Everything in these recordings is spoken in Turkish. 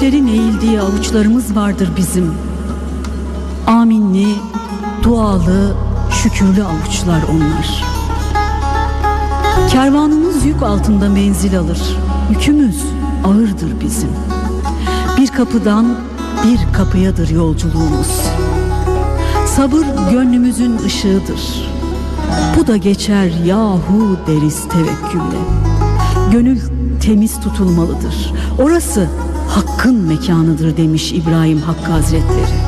göklerin eğildiği avuçlarımız vardır bizim. Aminli, dualı, şükürlü avuçlar onlar. Kervanımız yük altında menzil alır. Yükümüz ağırdır bizim. Bir kapıdan bir kapıyadır yolculuğumuz. Sabır gönlümüzün ışığıdır. Bu da geçer yahu deriz tevekkülle. Gönül temiz tutulmalıdır. Orası hakkın mekanıdır demiş İbrahim Hakkı Hazretleri.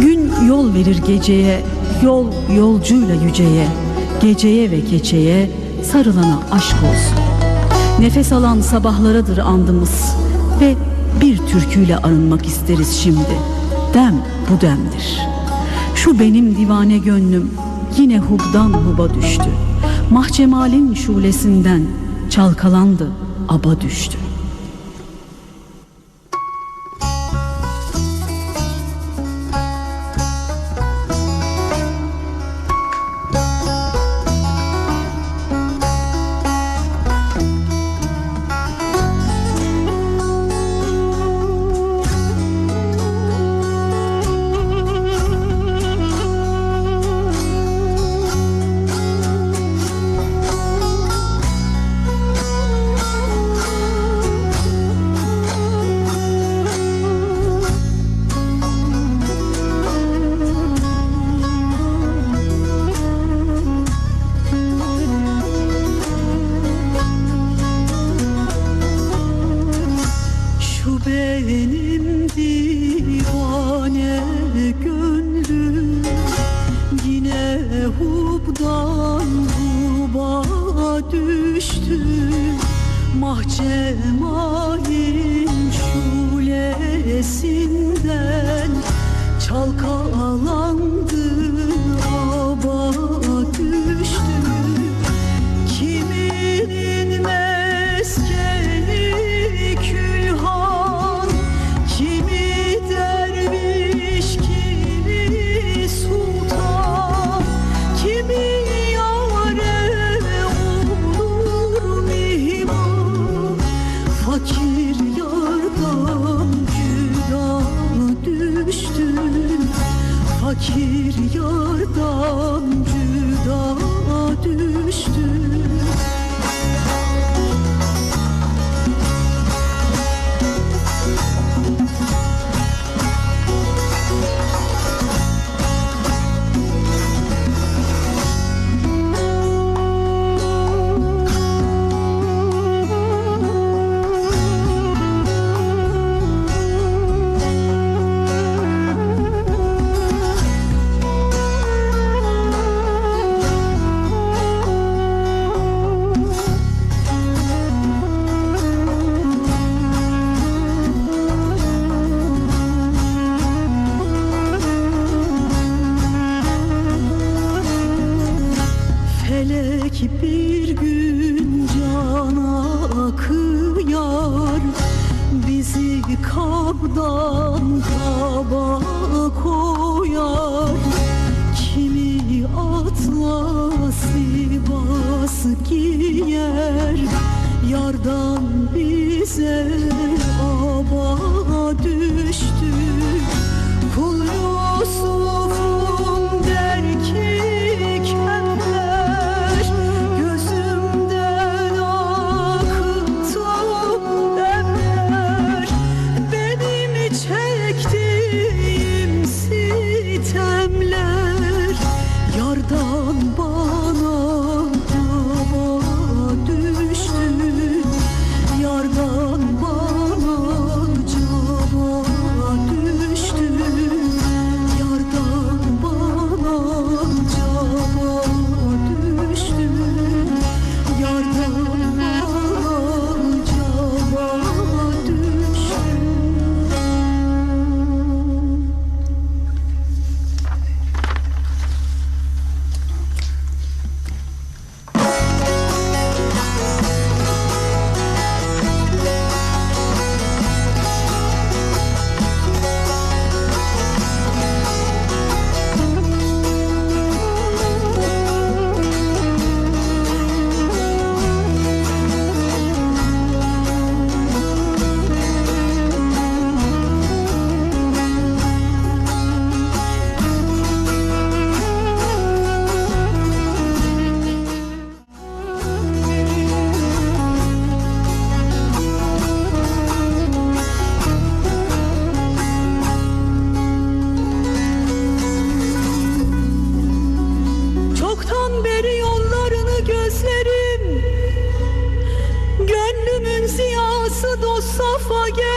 Gün yol verir geceye, yol yolcuyla yüceye, geceye ve keçeye sarılana aşk olsun. Nefes alan sabahlaradır andımız ve bir türküyle arınmak isteriz şimdi. Dem bu demdir. Şu benim divane gönlüm yine hubdan huba düştü. Mahcemalin şulesinden çalkalandı, aba düştü. Hubdan huba düştü. Mahcemalin şulesinden Çalkalandı kabdan kaba koyar. Kimi atlas libas giyer. Yardan bize aba düştü. Kul Yusuf'un Çoktan beri yollarını gözlerim. Gönlümün ziyası dost safa geldi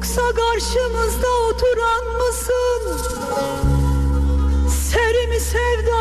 Yoksa karşımızda oturan mısın? Serimi sevda